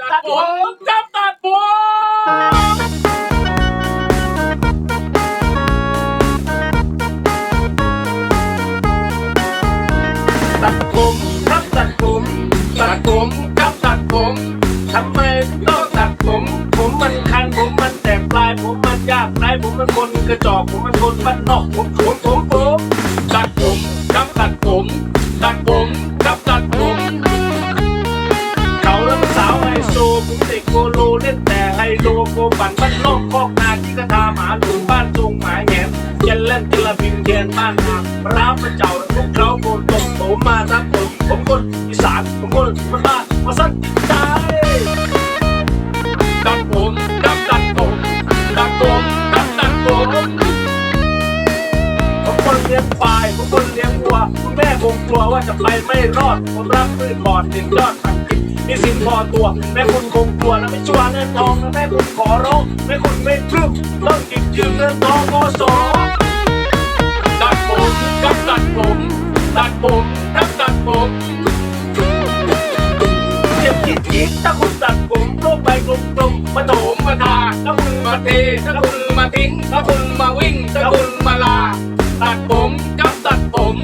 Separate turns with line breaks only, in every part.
ตัดผมจับตัดผมตัดผมครับตัดผมตัดผมครับตัดผมทำไมต้องตัดผม ผมมันคันผมมันแตกปลาย ผมมันยากไรผมมันคนกระจอกผมมันคนบ้านนอกผมผมผมผมตัดผมครับตัดผมตัดผม ไฮโลโกปั่นบ้านนอกคอกนาที่กระทาหมาหลุบ้านทรงหมาแหงนเจนเล่นเจลาบินเทียนบ้านนาร้าวมาเจ้าทุกเขาโกนตกผมมาทักผมผมคนอีสานผมคนมันบ้านมาสั้นจิตใจตัดผมดับตัดผมตัดผมดับตัดผม คนเลี้ยงควายผมคนเลี้ยงวัว คุณแม่คงกลัวว่าจะไปไม่รอด ผมรักพืชบอดหนึ่งยอดผักกินมีสินพอตัว แม่คุณคงกลัวนะไม่ชัวร์เงินทองนะแม่คุณขอร้องแม่คุณไม่พรึบต้องจิบยืมเงินทองโอสอตัดผมกับตัดผมตัดผมกับตัดผมเจ็บจิ๊ดจิ๊ดถ้าคุณตัดผมโลกไปกลมๆมาโถมมาทาถ้าคุณมาเทถ้าคุณมาทิ้งถ้าคุณมาวิ่งถ้าคุณมาลา ตัดผมกับตัดผม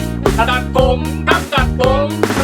ตัดผมกับตัดผม